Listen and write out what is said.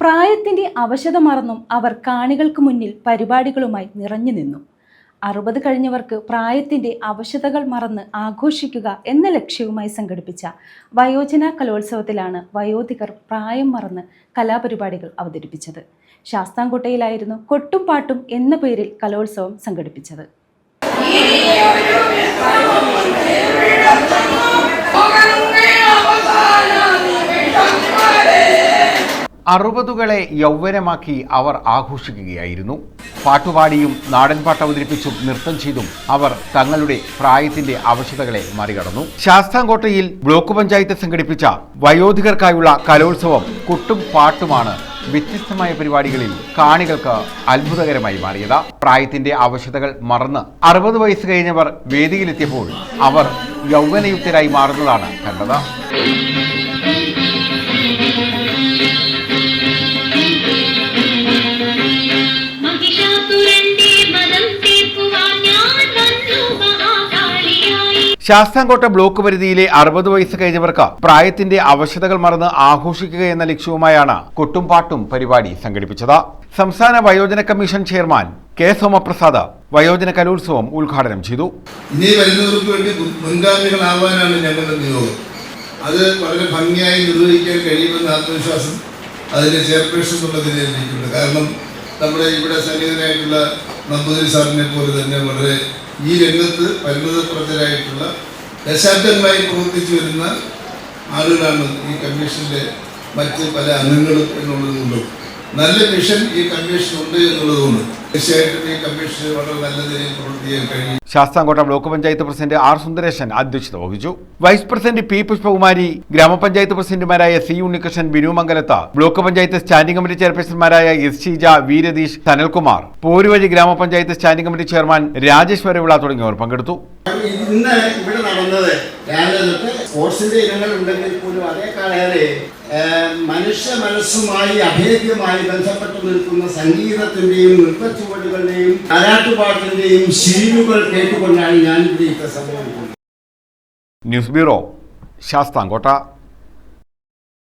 പ്രായത്തിന്റെ അവശത മറന്നും അവർ കാണികൾക്ക് മുന്നിൽ പരിപാടികളുമായി നിറഞ്ഞു നിന്നു. അറുപത് കഴിഞ്ഞവർക്ക് പ്രായത്തിന്റെ അവശതകൾ മറന്ന് ആഘോഷിക്കുക എന്ന ലക്ഷ്യവുമായി സംഘടിപ്പിച്ച വയോജന കലോത്സവത്തിലാണ് വയോധികർ പ്രായം മറന്ന് കലാപരിപാടികൾ അവതരിപ്പിച്ചത്. ശാസ്താംകോട്ടയിലായിരുന്നു കൊട്ടും പാട്ടും എന്ന പേരിൽ കലോത്സവം സംഘടിപ്പിച്ചത്. അറുപതുകളെ യൗവനമാക്കി അവർ ആഘോഷിക്കുകയായിരുന്നു. പാട്ടുപാടിയും നാടൻപാട്ട് അവതരിപ്പിച്ചും നൃത്തം ചെയ്തും അവർ തങ്ങളുടെ പ്രായത്തിന്റെ അവശതകളെ മറികടന്നു. ശാസ്താംകോട്ടയിൽ ബ്ലോക്ക് പഞ്ചായത്ത് സംഘടിപ്പിച്ച വയോധികർക്കായുള്ള കലോത്സവം കുട്ടും പാട്ടുമാണ് വ്യത്യസ്തമായ പരിപാടികളിൽ കാണികൾക്ക് അത്ഭുതകരമായി മാറിയത്. പ്രായത്തിന്റെ അവശതകൾ മറന്ന് അറുപത് വയസ്സ് കഴിഞ്ഞവർ വേദിയിലെത്തിയപ്പോൾ അവർ യൗവനയുക്തരായി മാറുന്നതാണ് കണ്ടത്. ശാസ്താംകോട്ട ബ്ലോക്ക് പരിധിയിലെ അറുപത് വയസ്സ് കഴിഞ്ഞവർക്ക് പ്രായത്തിന്റെ അവശതകൾ മറന്ന് ആഘോഷിക്കുക എന്ന ലക്ഷ്യവുമായാണ് കൊട്ടുംപാട്ടും പരിപാടി സംഘടിപ്പിച്ചത്. സംസ്ഥാന വയോജന കമ്മീഷൻ ചെയർമാൻ കെ സോമപ്രസാദ് വയോജന കലോത്സവം ഉദ്ഘാടനം ചെയ്തു. ഇനി വരുന്നവർക്ക് വേണ്ടി മുൻഗാമികളാവാനാണ് ഞങ്ങളുടെ നിയോഗം. അത് വളരെ ഭംഗിയായി നിർവഹിക്കാൻ കഴിയുമെന്ന ആത്മവിശ്വാസം അതിന്റെ ചെയർപേഴ്സൺ എന്നുള്ളതിനെ കാരണം നമ്മുടെ ഇവിടെ സന്നിഹിതനായിട്ടുള്ള നമ്പൂതിരി സാറിനെ പോലെ തന്നെ വളരെ ഈ രംഗത്ത് പരിമിതപ്രജരായിട്ടുള്ള ദശാബ്ദങ്ങളായി പ്രവർത്തിച്ചു വരുന്ന ആളുകളാണ് ഈ കമ്മീഷന്റെ മറ്റ് പല അംഗങ്ങളും എന്നുള്ളതുകൊണ്ടും. നല്ല മിഷൻ ഈ കമ്മീഷൻ ഉണ്ട് എന്നുള്ളതുകൊണ്ട്. Sasthamkotta block panchayat president R Sundaresan അധ്യക്ഷത വഹിച്ചു. വൈസ് പ്രസിഡന്റ് പി പുഷ്പകുമാരി ഗ്രാമപഞ്ചായത്ത് പ്രസിഡന്റുമാരായ C Unnikrishnan Binu Mangalath block panchayat standing committee ചെയർപേഴ്സൺമാരായ S Sheeja Veeratheesh Sanalkumar Poruvazhi ഗ്രാമപഞ്ചായത്ത് standing committee chairman Rajesh Varavila തുടങ്ങിയവർ പങ്കെടുത്തു. ഇന്ന് ഇവിടെ നടന്നത് സ്പോർട്സിന്റെ ഇനങ്ങൾ ഉണ്ടെങ്കിൽ പോലും അതേക്കാളേറെ മനുഷ്യ മനസ്സുമായി അഭേദ്യമായി ബന്ധപ്പെട്ട് നിൽക്കുന്ന സംഗീതത്തിന്റെയും ഞാൻ ന്യൂസ് ബ്യൂറോ ശാസ്താംകോട്ട.